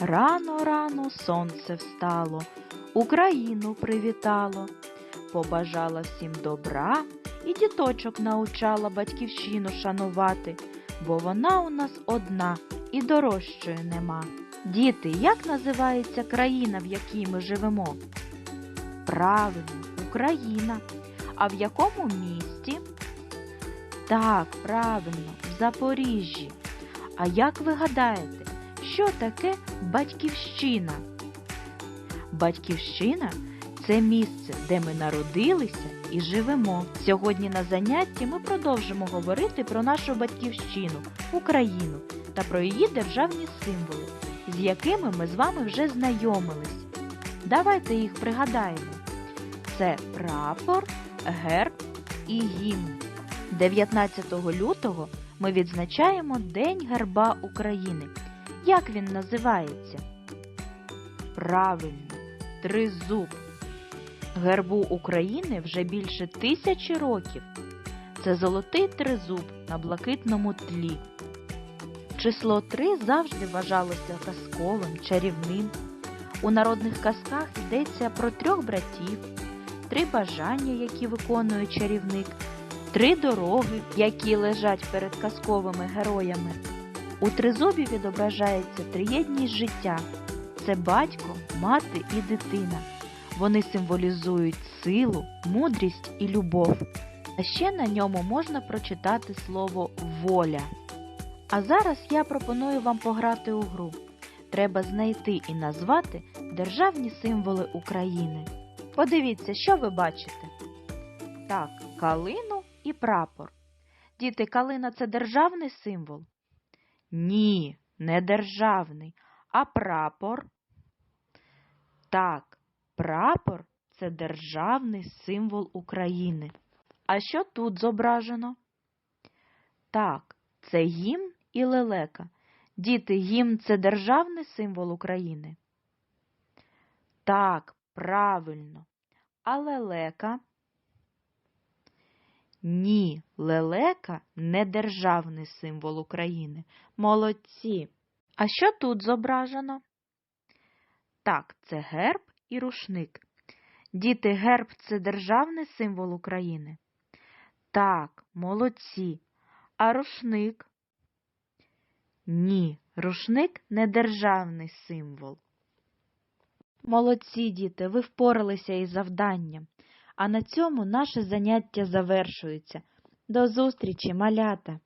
Рано рано сонце встало, Україну привітало, побажала всім добра і діточок научала батьківщину шанувати, бо вона у нас одна і дорожчої нема. Діти, як називається країна, в якій ми живемо? Правильно, Україна. А в якому місті? Так, правильно, в Запоріжжі. А як ви гадаєте, що таке батьківщина? Батьківщина це місце, де ми народилися і живемо. Сьогодні на занятті ми продовжимо говорити про нашу батьківщину, Україну та про її державні символи, з якими ми з вами вже знайомились. Давайте їх пригадаємо. Це прапор, герб і гімн. 19 лютого ми відзначаємо День герба України. Як він називається? Правильно, тризуб. Гербу України вже більше тисячі років. Це золотий тризуб на блакитному тлі. Число 3 завжди вважалося казковим, чарівним. У народних казках йдеться про трьох братів, три бажання, які виконує чарівник, три дороги, які лежать перед казковими героями. У тризубі відображається триєдність життя це батько, мати і дитина. Вони символізують силу, мудрість і любов. А ще на ньому можна прочитати слово воля. А зараз я пропоную вам пограти у гру. Треба знайти і назвати державні символи України. Подивіться, що ви бачите. Так, калину і прапор. Діти, калина це державний символ? Ні, не державний, а прапор. Так, прапор це державний символ України. А що тут зображено? Так, це гімн і лелека. Діти, гімн це державний символ України. Так, правильно. А лелека? Ні, лелека не державний символ України. Молодці. А що тут зображено? Так, це герб і рушник. Діти, герб це державний символ України. Так, молодці. А рушник? Ні, рушник не державний символ. Молодці, діти, ви впоралися із завданням. А на цьому наше заняття завершується. До зустрічі, малята!